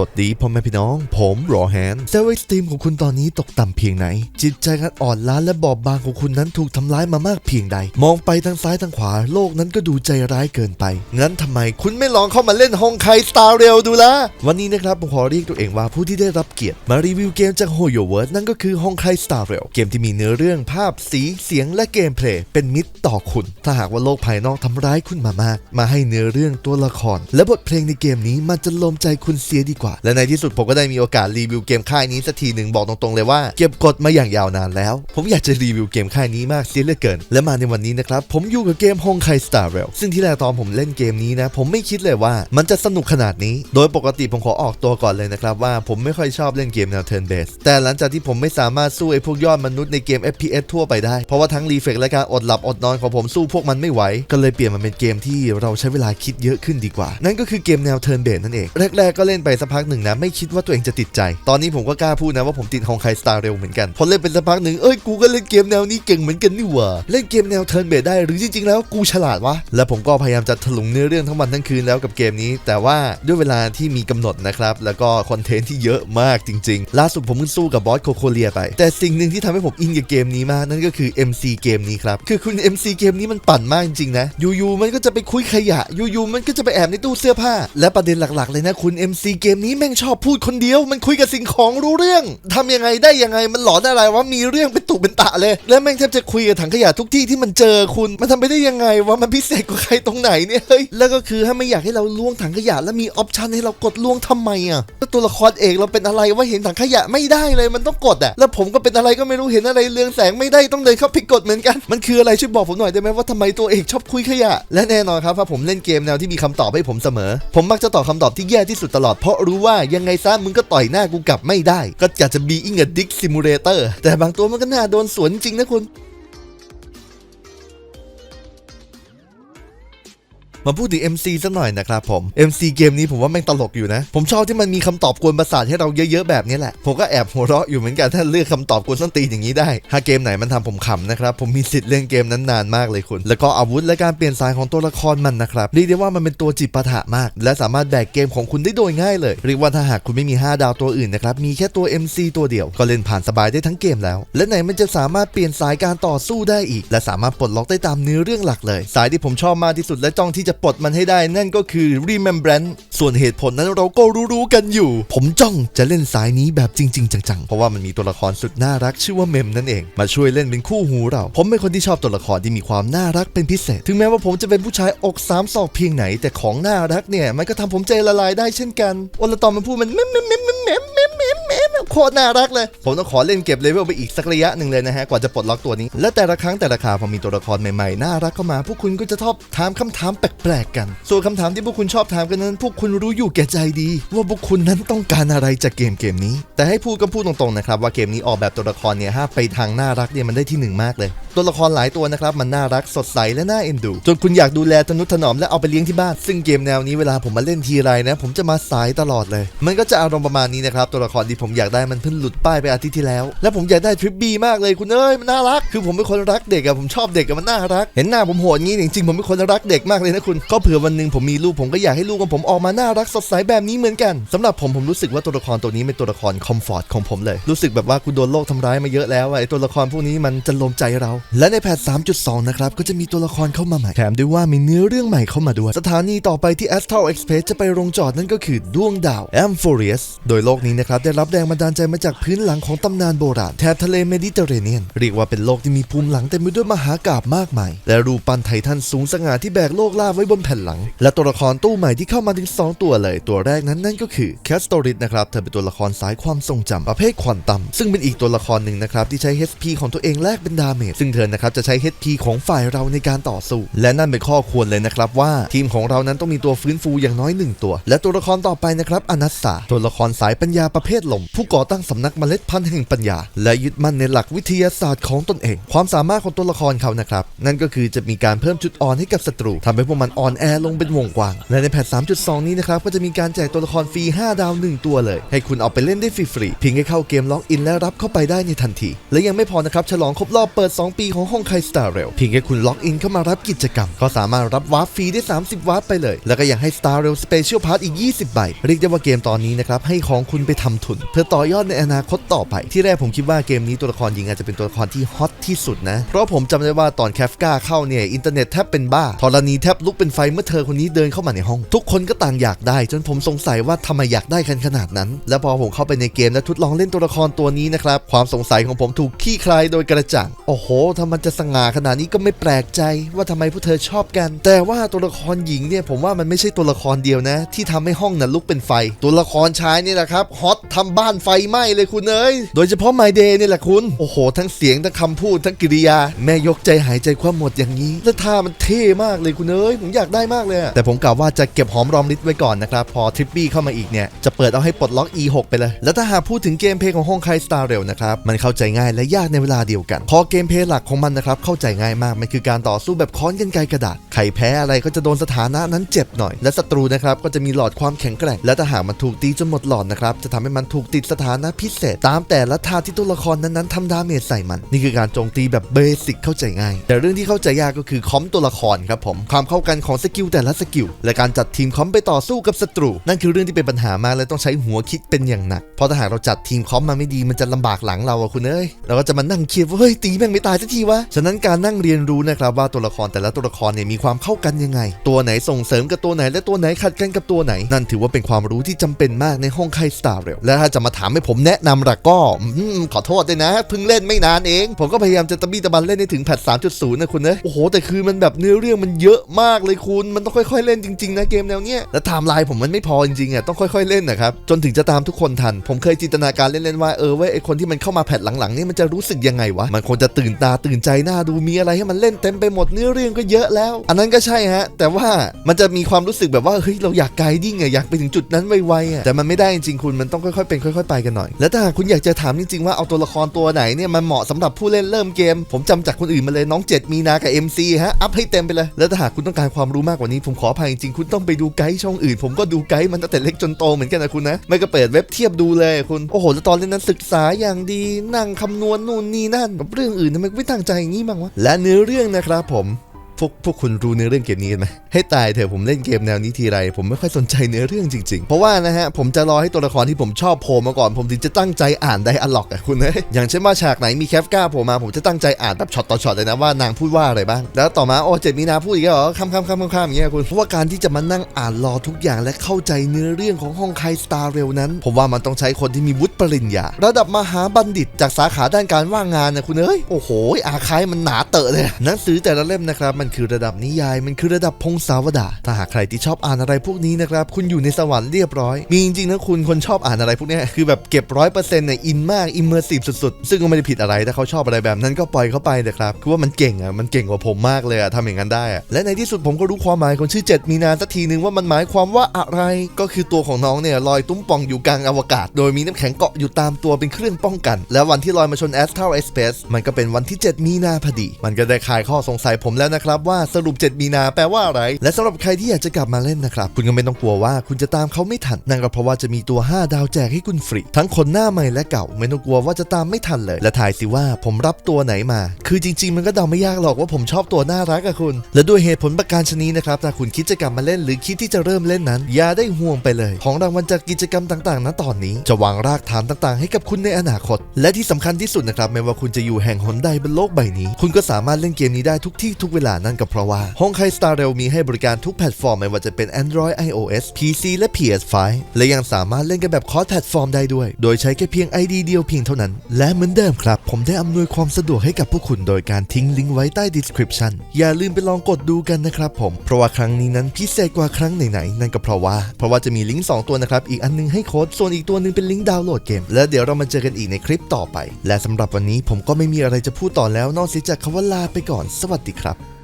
วัสดีพ่อแม่พี่น้อง ผมรอแฮนเซลล์เอ็กซ์ตรีมของคุณตอนนี้ตกต่ำเพียงไหน จิตใจการอ่อนล้าและบอบบางของคุณนั้นถูกทำร้ายมามากเพียงใด มองไปทางซ้ายทางขวาโลกนั้นก็ดูใจร้ายเกินไป งั้นทำไมคุณไม่ลองเข้ามาเล่นฮองไคสตาร์เรลดูล่ะวันนี้นะครับผมขอเรียกตัวเองว่าผู้ที่ได้รับเกียรติ มารีวิวเกมจากโฮโยเวิร์ดนั่นก็คือฮองไคสตาร์เรลเกมที่มีเนื้อเรื่องภาพสีเสียงและเกมเพลย์เป็นมิตรต่อคุณ ถ้าหากว่าโลกภายนอกทำร้ายคุณมามาก มาให้เนื้อเรื่องตัวละคร และบทเพลงในเกมนี้มันจะลมใจคุณเสียดีกว่าและในที่สุดผมก็ได้มีโอกาสรีวิวเกมค่ายนี้สักทีหนึ่งบอกตรงๆเลยว่าเก็บกดมาอย่างยาวนานแล้ว ผมอยากจะรีวิวเกมค่ายนี้มากเสียเหลือเกิน และมาในวันนี้นะครับ ผมอยู่กับเกมฮงไคสตาร์เรลซึ่งที่แรกตอนผมเล่นเกมนี้นะ ผมไม่คิดเลยว่ามันจะสนุกขนาดนี้ โดยปกติผมขอออกตัวก่อนเลยนะครับว่าผมไม่ค่อยชอบเล่นเกมแนว turn based แต่หลังจากที่ผมไม่สามารถสู้ไอ้พวกยอดมนุษย์ในเกม FPS ทั่วไปได้ เพราะว่าทั้งรีเฟกและการอดหลับอดนอนของผมสู้พวกมันไม่ไหว ก็เลยเปลี่ยนมาเป็นเกมที่เราใช้เวลาคิดเยอะขึ้นดีกว่า นั่นก็คือเกมแนว turn based นั่นเอง แรก ๆ ก็เล่นไปสักพักหนึ่งนะ ไม่คิดว่าตัวเองจะติดใจ ตอนนี้ผมก็กล้าพูดนะว่าผมติดของใครสตาร์เร็วเหมือนกัน พอเล่นเป็นสักพักหนึ่งเอ้ยกูก็เล่นเกมแนวนี้เก่งเหมือนกันนี่หว่า เล่นเกมแนว turn based ได้หรือจริงๆ แล้วกูฉลาดวะ และผมก็พยายามจะถลุงเนื้อเรื่องทั้งวันทั้งคืนแล้วกับเกมนี้ แต่ว่าด้วยเวลาที่มีกำหนดนะครับ แล้วก็คอนเทนต์ที่เยอะมากจริง ๆ ล่าสุดผมเพิ่งสู้กับบอสโคโคเลียไป แต่สิ่งหนึ่งที่ทำให้ผมอินกับเกมนี้มากนั่นก็คือ MC เกมนี้ครับ คือคุณ MC เกมนี้มันปั่นมากจริงๆนะ อยู่ๆมันก็จะไปคุยขยะ อยู่ๆมันก็จะไปแอบในตู้เสื้อผ้า และประเด็นหลักๆเลยนะคุณ MC เกมนี้แม่งชอบพูดคนเดียว มันคุยกับสิ่งของรู้เรื่องทำยังไงได้ยังไงมันหลอนอะไรวะมีเรื่องเป็นตุเป็นตะเลย และแม่งแทบจะคุยกับถังขยะทุกที่ที่มันเจอคุณ มันทำไปได้ยังไงวะมันพิเศษกว่าใครตรงไหนเนี่ยเฮ้ยแล้วก็คือถ้าไม่อยากให้เราล้วงถังขยะแล้วมีออปชันให้เรากดล้วงทำไมอะแล้วตัวละครเอกเราเป็นอะไรว่าเห็นถังขยะไม่ได้เลยมันต้องกดอะแล้วผมก็เป็นอะไรก็ไม่รู้เห็นอะไรเรืองแสงไม่ได้ต้องเดินเข้าผิดกฎเหมือนกันมันคืออะไรช่วยบอกผมหน่อยได้ไหมว่าทำไมตัวเอกชอบคุยขยะ และแน่นอนครับว่าผมเล่นเกมแนวที่มีคำตอบให้ผมเสมอ ผมมักจะตอบคำตอบที่แย่ที่สุดตลอดเพราะรว่ายังไงซะมึงก็ต่อยหน้ากูกลับไม่ได้ ก็จะจะบีอิงกับดิกซิมูเลเตอร์แต่บางตัวมันก็น่าโดนสวนจริงนะคุณ มาพูดถึง MC สักหน่อยนะครับผม MC เกมนี้ผมว่าแม่งตลกอยู่นะ ผมชอบที่มันมีคำตอบกวนประสาทให้เราเยอะๆแบบนี้แหละ ผมก็แอบหัวเราะอยู่เหมือนกันถ้าเลือกคำตอบกวนส้นตีนอย่างนี้ได้ ถ้าเกมไหนมันทำผมขำนะครับ ผมมีสิทธิ์เล่นเกมนั้นนานมากเลยคุณ แล้วก็อาวุธและการเปลี่ยนสายของตัวละครมันนะครับเรียกได้ว่ามันเป็นตัวจิตปะทะมาก และสามารถแบกเกมของคุณได้โดยง่ายเลยเรียกว่าถ้าหากคุณไม่มี 5 ดาวตัวอื่นนะครับมีแค่ตัว MC ตัวเดียวก็เล่นผ่านสบายได้ทั้งเกมแล้ว และไหนมันจะสามารถเปลี่ยนสายการต่อสู้ได้อีก และสามารถปลดล็อกได้ตามเนื้อเรื่องหลักเลย สายที่ผมชอบมากที่สุดและจ้องที่จะปลดมันให้ได้นั่นก็คือ Remembrance ส่วนเหตุผลนั้นเราก็รู้ๆกันอยู่ ผมจ้องจะเล่นสายนี้แบบจริง ๆ จังๆ เพราะว่ามันมีตัวละครสุดน่ารักชื่อว่าเมมนั่นเอง มาช่วยเล่นเป็นคู่หูเรา ผมเป็นคนที่ชอบตัวละครที่มีความน่ารักเป็นพิเศษ ถึงแม้ว่าผมจะเป็นผู้ชายอกสามศอกเพียงไหน แต่ของน่ารักเนี่ยมันก็ทำผมใจละลายได้เช่นกันวลตอนมันพูดมันเมมเมมเมม โคตรน่ารักเลย ผมต้องขอเล่นเก็บเลเวลไปอีกสักระยะหนึ่งเลยนะฮะ กว่าจะปลดล็อกตัวนี้ และแต่ละครั้งแต่ละคราวพอมีตัวละครใหม่ๆ น่ารักเข้ามา พวกคุณก็จะชอบถามคำถามแปลกๆกัน ส่วนคำถามที่พวกคุณชอบถามกันนั้น พวกคุณรู้อยู่แก่ใจดี ว่าพวกคุณนั้นต้องการอะไรจากเกมเกมนี้ แต่ให้พูดก็พูดตรงๆนะครับว่าเกมนี้ออกแบบตัวละครเนี่ยฮะไปทางน่ารักเนี่ยมันได้ที่หนึ่งมากเลย ตัวละครหลายตัวนะครับมันน่ารักสดใสและน่าเอ็นดูจนคุณอยากดูแลทนุถนอมและเอาไปเลี้ยงที่บ้าน ซึ่งเกมแนวนี้เวลาผมมาเล่นทีไรนะผมจะมาสายตลอดเลย มันก็จะอารมณ์ประมาณนี้นะครับตัวละครที่ผมอยากได้มันเพิ่งหลุดป้ายไปอาทิตย์ที่แล้ว และผมอยากได้ทริปบีมากเลยคุณเอ้ยมันน่ารัก คือผมเป็นคนรักเด็กอะผมชอบเด็กอะมันน่ารัก เห็นหน้าผมโหดงี้จริงๆผมเป็นคนรักเด็กมากเลยนะคุณ ก็เผื่อวันหนึ่งผมมีลูกผมก็อยากให้ลูกของผมออกมาน่ารักสดใสแบบนี้เหมือนกันสำหรับผมผมรู้สึกว่าตัวละครตัวนี้เป็นตัวละครคอมฟอร์ตของผมเลย รู้สึกแบบว่ากูโดนโลกทำร้ายมาเยอะแล้วไอตัวละครพวกนี้มันจะลมใจเรา และในแพท 3.2 นะครับก็จะมีตัวละครเข้ามาใหม่แถมด้วยว่ามีเนื้อเรื่องใหม่เข้ามาด้วยสถานีต่อไปที่ Astral Express จะไปลงจอดนั่นก็คือดวงดาว Amphoreus โดยโลกนี้นะครับได้รับแรงบันดาลใจมาจากพื้นหลังของตำนานโบราณแถบทะเลเมดิเตอร์เรเนียน เรียกว่าเป็นโลกที่มีภูมิหลังเต็มไปด้วยมหากาบมากมาย และรูปปั้นไททันสูงสง่าที่แบกโลกลาไว้บนแผ่นหลัง และตัวละครตู้ใหม่ที่เข้ามาถึง 2 ตัวเลย ตัวแรกนั้นนั่นก็คือแคสตอริสนะครับเธอเป็นตัวละครสายความทรงจำประเภทควอนตัมซึ่งเป็นอีกตัวละครหนึ่งนะครับที่ใช้ HP ของตัวเองแลกเป็นดาเมจซึ่งเธอนะครับจะใช้ HP ของฝ่ายเราในการต่อสู้ และนั่นเป็นข้อควรเลยนะครับว่าทีมของเรานั้นต้องมีตัวฟื้นฟูอย่างน้อยหนึ่งตัว และตัวละครต่อไปนะครับอนัสสาตัวละครสายปัญญาประเภทลมผู้ก่อก่อตั้งสำนักเมล็ดพันธุ์แห่งปัญญา และยึดมั่นในหลักวิทยาศาสตร์ของตนเอง ความสามารถของตัวละครเขานะครับ นั่นก็คือจะมีการเพิ่มจุดอ่อนให้กับศัตรูทำให้พวกมันอ่อนแอลงเป็นวงกว้าง และในแพท 3.2 นี้นะครับก็จะมีการแจกตัวละครฟรี 5 ดาว 1 ตัวเลย ให้คุณเอาไปเล่นได้ฟรีๆเพียงแค่เข้าเกมล็อกอินและรับเข้าไปได้ในทันที และยังไม่พอนะครับฉลองครบรอบเปิด 2 ปีของห้องไคสตาร์เรลเพียงแค่คุณล็อกอินเข้ามารับกิจกรรมก็สามารถรับวาร์ปฟรีได้ 30 วาร์ปไปเลย แล้วก็ยังให้ Star Rail Special Pass อีก 20 ใบเรียกได้ว่าเกมตอนนี้นะครับให้ของคุณไปทำทุนเพื่อต่อยอดในอนาคตต่อไป ที่แรกผมคิดว่าเกมนี้ตัวละครหญิงอาจจะเป็นตัวละครที่ฮอตที่สุดนะ เพราะผมจำได้ว่าตอนแคฟกาเข้าเนี่ยอินเทอร์เน็ตแทบเป็นบ้าธรณีแทบลุกเป็นไฟเมื่อเธอคนนี้เดินเข้ามาในห้อง ทุกคนก็ต่างอยากได้ จนผมสงสัยว่าทำไมอยากได้กันขนาดนั้น แล้วพอผมเข้าไปในเกมและทดลองเล่นตัวละครตัวนี้นะครับความสงสัยของผมถูกคลี่คลายโดยกระจ่างโอ้โหถ้ามันจะสง่าขนาดนี้ก็ไม่แปลกใจว่าทำไมพวกเธอชอบกัน แต่ว่าตัวละครหญิงเนี่ยผมว่ามันไม่ใช่ตัวละครเดียวนะ ที่ทำให้ห้องนั้นลุกเป็นไฟ ตัวละครชายนี่แหละครับฮอตทำบ้านไฟไหม้เลยคุณเอ้ยโดยเฉพาะ My Day นี่แหละคุณ โอ้โห ทั้งเสียงทั้งคำพูดทั้งกิริยา แม่ยกใจหายใจความหมดอย่างนี้ แล้วท่ามันเท่มากเลยคุณเอ้ยผมอยากได้มากเลยอะแต่ผมกล่าวว่าจะเก็บหอมรอมริบไว้ก่อนนะครับ พอทริปปี้เข้ามาอีกเนี่ย จะเปิดเอาให้ปลดล็อก E6 ไปเลย แล้วถ้าหากพูดถึงเกมเพลย์ของห้องไคสตาร์เรลนะครับมันเข้าใจง่ายและยากในเวลาเดียวกันพอเกมเพลย์หลักของมันนะครับเข้าใจง่ายมากมันคือการต่อสู้แบบค้อนกันไกรกระดาษใครแพ้อะไรก็จะโดนสถานะนั้นเจ็บหน่อย และศัตรูนะครับก็จะมีหลอดความแข็งแกร่ง และถ้าหากมันถูกตีจนหมดหลอดนะครับจะทำให้มันถูกติดสถานะพิเศษ ตามแต่ละท่าที่ตัวละครนั้นๆทำดาเมจใส่มัน นี่คือการโจมตีแบบเบสิกเข้าใจง่าย แต่เรื่องที่เข้าใจยากก็คือคอมตัวละครครับผมความเข้ากันของสกิลแต่ละสกิลและการจัดทีมคอมไปต่อสู้กับศัตรู นั่นคือเรื่องที่เป็นปัญหามากและต้องใช้หัวคิดเป็นอย่างหนักเพราะถ้าหากเราจัดทีมคอมมาไม่ดีมันจะลำบากหลังเราอะคุณเอ้ยเราก็จะมานั่งเครียดว่าเฮ้ยตีแม่งไม่ตายสักทีวะฉะนั้นการนั่งเรียนรู้นะครับว่าตัวละครแต่ละตัวละครเนี่ยมีความเข้ากันยังไง ตัวไหนส่งเสริมกับตัวไหนและตัวไหนขัดกันกับตัวไหน นั่นถือว่าเป็นความรู้ที่จำเป็นมากในห้องไคสตาร์เรลและถ้าจะมาถามให้ผมแนะนำละก็ขอโทษด้วยนะเพิ่งเล่นไม่นานเอง ผมก็พยายามจะตะบี้ตะบันเล่นให้ถึงแพท3.0 นะคุณนยโอ้โห แต่คือมันแบบเนื้อเรื่องมันเยอะมากเลยคุณมันต้องค่อย ๆ เล่นจริงๆนะเกมแนวเนี้ยและไทม์ไลน์ผมมันไม่พอจริงๆอะต้องค่อย ๆเล่นนะครับจนถึงจะตามทุกคนทัน ผมเคยจินตนาการเล่นๆว่าเออเว้ยไอคนที่มันเข้ามาแพทหลังๆนี่มันจะรู้สึกยังไงวะมันคงจะตื่นตาตื่นใจหน้าดูมีอะไรให้มันเล่นเต็มไปหมดเนื้อเรื่องก็เยอะแล้ว อันนั้นก็ใช่ฮะ แต่ว่ามันจะมีความรู้สึกแบบว่าเฮ้ยเราอยากไกดิ้งอะอยากไปถึงจุดนั้นไวๆอะแต่มันไม่ได้จริงๆคุณมันต้องค่อยๆเป็นค่อยๆไปกันหน่อย แล้วถ้าหากคุณอยากจะถามจริงๆว่าเอาตัวละครตัวไหนเนี่ยมันเหมาะสำหรับผู้เล่นเริ่มเกม ผมจำจากคนอื่นมาเลยน้องเจ็ดมีนากับ MC ฮะอัพให้เต็มไปเลย แล้วถ้าหากคุณต้องการความรู้มากกว่านี้ผมขออภัยจริงๆคุณต้องไปดูไกด์ช่องอื่น ผมก็ดูไกด์มันตั้งแต่เล็กจนโตเหมือนกันนะคุณนะไม่ก็เปิดเว็บเทียบดูเลยคุณโอ้โหแล้วตอนเล่นนั้นศึกษาอย่างดีนั่งคำนวณนู่นนี่นั่นกับเรื่องอื่นทำไมไม่ตั้งใจอย่างนี้บ้างวะและเนื้อเรื่องนะครับผม พวกพวกคุณรู้เนื้อเรื่องเกมนี้กันไหมให้ตายเถอะผมเล่นเกมแนวนี้ทีไร ผมไม่ค่อยสนใจเนื้อเรื่องจริงๆ เพราะว่านะฮะผมจะรอให้ตัวละครที่ผมชอบโผล่มาก่อน ผมถึงจะตั้งใจอ่านไดอะล็อกอะคุณเอ้ยอย่างเช่นว่าฉากไหนมีแคฟก้าโผล่มาผมจะตั้งใจอ่านแบบช็อตต่อช็อตเลยนะว่านางพูดว่าอะไรบ้าง แล้วต่อมาโอ้เจ็ดมีนาพูดอีกเหรอคำคำคำคำคำอย่างเงี้ยคุณเพราะว่าการที่จะมานั่งอ่านรอทุกอย่างและเข้าใจเนื้อเรื่องของห้องไคสตาร์เรลนั้น ผมว่ามันต้องใช้คนที่มีวุฒิปริญญา ระดับมหาบัณฑิตจากสาขาด้านการว่างงานนะคุณเอ้ยโอ้โหอาคายมันหนาเตอะเลยหนังสือแต่ละเล่มนะครับมันคือระดับนิยาย มันคือระดับพงศาวดารถ้าหากใครที่ชอบอ่านอะไรพวกนี้นะครับ คุณอยู่ในสวรรค์เรียบร้อย มีจริงๆนะคุณคนชอบอ่านอะไรพวกนี้คือแบบเก็บร้อยเปอร์เซ็นต์เนี่ยอินมากอิมเมอร์ซีฟสุดๆ ซึ่งก็ไม่ได้ผิดอะไรถ้าเขาชอบอะไรแบบนั้นก็ปล่อยเขาไปนะครับคือว่ามันเก่งอะมันเก่งกว่าผมมากเลยอะทำอย่างนั้นได้อะและในที่สุดผมก็รู้ความหมายของชื่อ 7 มีนาสักทีนึงว่ามันหมายความว่าอะไรก็คือตัวของน้องเนี่ยลอยตุ้มป่องอยู่กลางอวกาศ โดยมีน้ำแข็งเกาะอยู่ตามตัวเป็นเครื่องป้องกัน แล้ววันที่ลอยมาชนแอสทลเอสเปซมันก็เป็นวันที่ 7 มีนาพอดี มันก็ได้คลายข้อสงสัยผมแล้วนะครับว่าสรุป 7 มีนาแปลว่าอะไร และสำหรับใครที่อยากจะกลับมาเล่นนะครับ คุณก็ไม่ต้องกลัวว่าคุณจะตามเขาไม่ทันนั่นก็เพราะว่าจะมีตัว 5 ดาวแจกให้คุณฟรี ทั้งคนหน้าใหม่และเก่า ไม่ต้องกลัวว่าจะตามไม่ทันเลย และถ่ายสิว่าผมรับตัวไหนมา คือจริง ๆ มันก็เดาไม่ยากหรอกว่าผมชอบตัวน่ารักอะคุณ และด้วยเหตุผลประการชนีนะครับถ้าคุณคิดจะกลับมาเล่นหรือคิดที่จะเริ่มเล่นนั้น อย่าได้ห่วงไปเลย ของรางวัลจากกิจกรรมต่างๆ ณตอนนี้ จะวางรากฐานต่างๆ ให้กับคุณในอนาคต และที่สำคัญที่สุดนะครับไม่ว่าคุณจะอยู่แห่งหนใดบนโลกใบนี้ คุณก็สามารถเล่นเกมนี้ได้ทุกที่ทุกเวลานันก็เพราะว่าห้องไคสตาร์เรลมีให้บริการทุกแพลตฟอร์มไม่ว่าจะเป็น Android iOS PC และ PS5 และยังสามารถเล่นกันแบบคอร์สแพลตฟอร์มได้ด้วย โดยใช้แค่เพียง ID เดียวเพียงเท่านั้น และเหมือนเดิมครับ ผมได้อำนวยความสะดวกให้กับพวกคุณโดยการทิ้งลิงก์ไว้ใต้ description อย่าลืมไปลองกดดูกันนะครับผม เพราะว่าครั้งนี้นั้นพิเศษกว่าครั้งไหนๆนั่นก็เพราะว่า เพราะว่าจะมีลิงก์สองตัวนะครับ อีกอันนึงให้โค้ด ส่วนอีกตัวหนึงเป็นลิงก์ดาวน์โหลดเกม แล้วเดี๋ยวเรามาเจอกันอีกในคลิปต่อไป และสำหรับวันนี้ผมก็ไม่มีอะไรจะพูดต่อแล้วนอกเสียจากคำว่าลาไปก่อน สวัสดีครับ